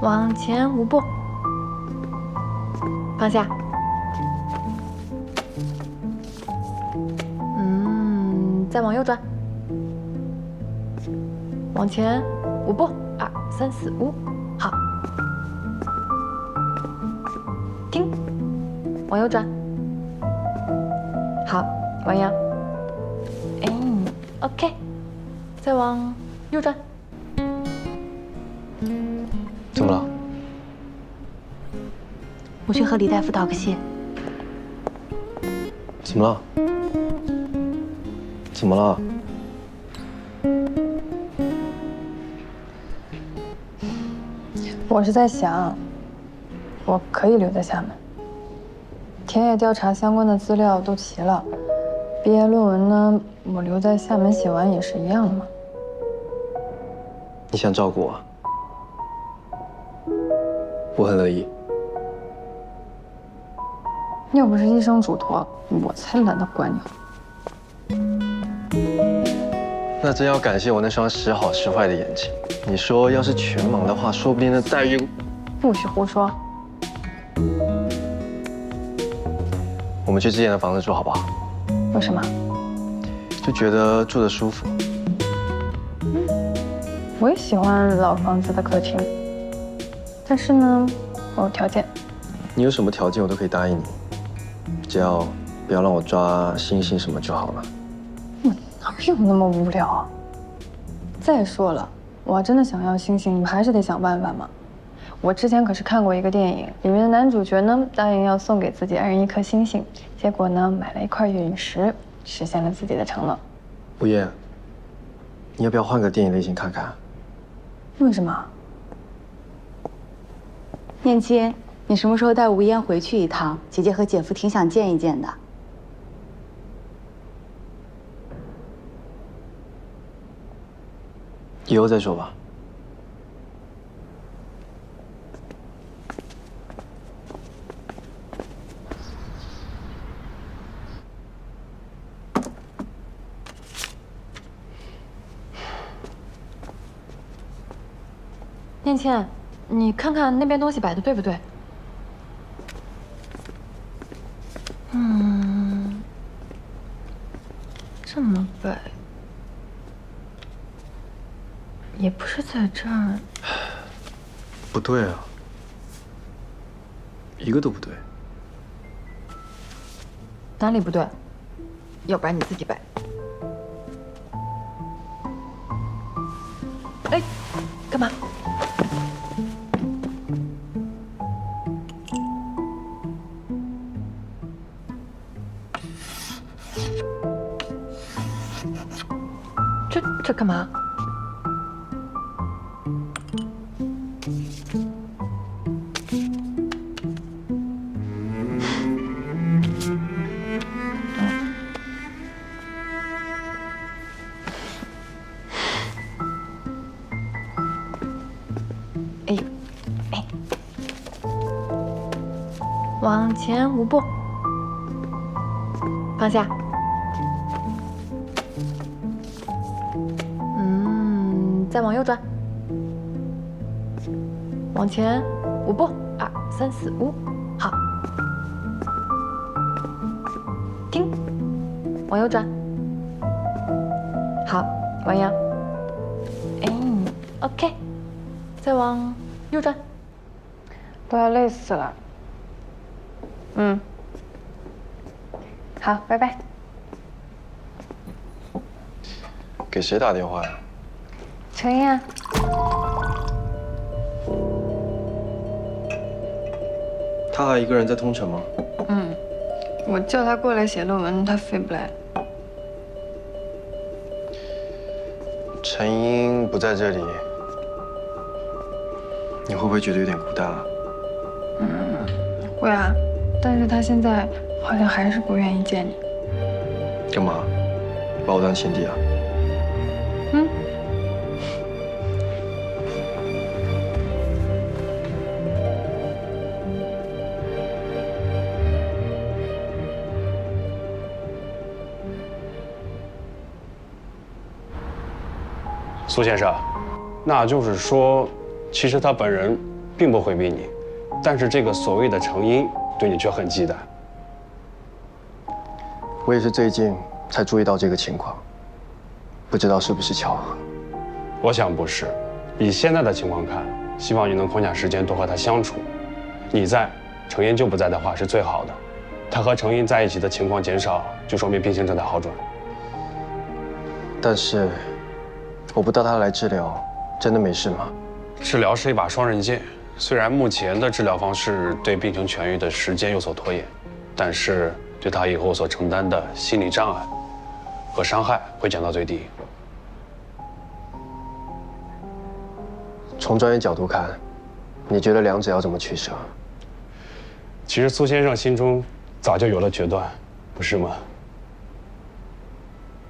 往前五步，放下。嗯，再往右转，往前五步，二三四五，好。停，往右转，好，弯腰。哎，OK，再往右转。怎么了？我去和李大夫道个谢。怎么了？怎么了？我是在想，我可以留在厦门。田野调查相关的资料都齐了，毕业论文呢，我留在厦门写完也是一样的嘛。你想照顾我？我很乐意。要不是医生嘱托，我才懒得管你。那真要感谢我那双时好时坏的眼睛。你说要是全盲的话，说不定那待遇……不许胡说。我们去之前的房子住好不好？为什么？就觉得住的舒服。我也喜欢老房子的客厅，但是呢，我有条件。你有什么条件，我都可以答应你，只要不要让我抓星星什么就好了。我哪有那么无聊啊？再说了，我要真的想要星星，你们还是得想办法嘛。我之前可是看过一个电影，里面的男主角呢答应要送给自己爱人一颗星星，结果呢买了一块陨石，实现了自己的承诺。吴燕，你要不要换个电影类型看看？为什么？念青，你什么时候带吴嫣回去一趟？姐姐和姐夫挺想见一见的。以后再说吧。念倩，你看看那边东西摆的对不对？嗯，这么摆，也不是在这儿。不对啊，一个都不对。哪里不对？要不然你自己摆。哎，干嘛？这这干嘛？哎，哎，往前五步，放下。再往右转，往前五步，二三四五，好。停，往右转，好，弯腰。哎，OK。再往右转，都要累死了。嗯，好，拜拜。给谁打电话呀？陈燕，他还一个人在通城吗？嗯，我叫他过来写论文，他飞不来。陈英不在这里。你会不会觉得有点孤单啊？嗯，会啊，但是他现在好像还是不愿意见你。干嘛？把我当亲弟啊？苏先生，那就是说。其实他本人并不回避你，但是这个所谓的成因对你却很忌惮。我也是最近才注意到这个情况，不知道是不是巧合。我想不是，以现在的情况看，希望你能空下时间多和他相处。你在，程英就不在的话是最好的。他和程英在一起的情况减少，就说明病情正在好转。但是，我不带他来治疗，真的没事吗？治疗是一把双刃剑，虽然目前的治疗方式对病情痊愈的时间有所拖延，但是对他以后所承担的心理障碍和伤害会降到最低。从专业角度看，你觉得两者要怎么取舍？其实苏先生心中早就有了决断，不是吗？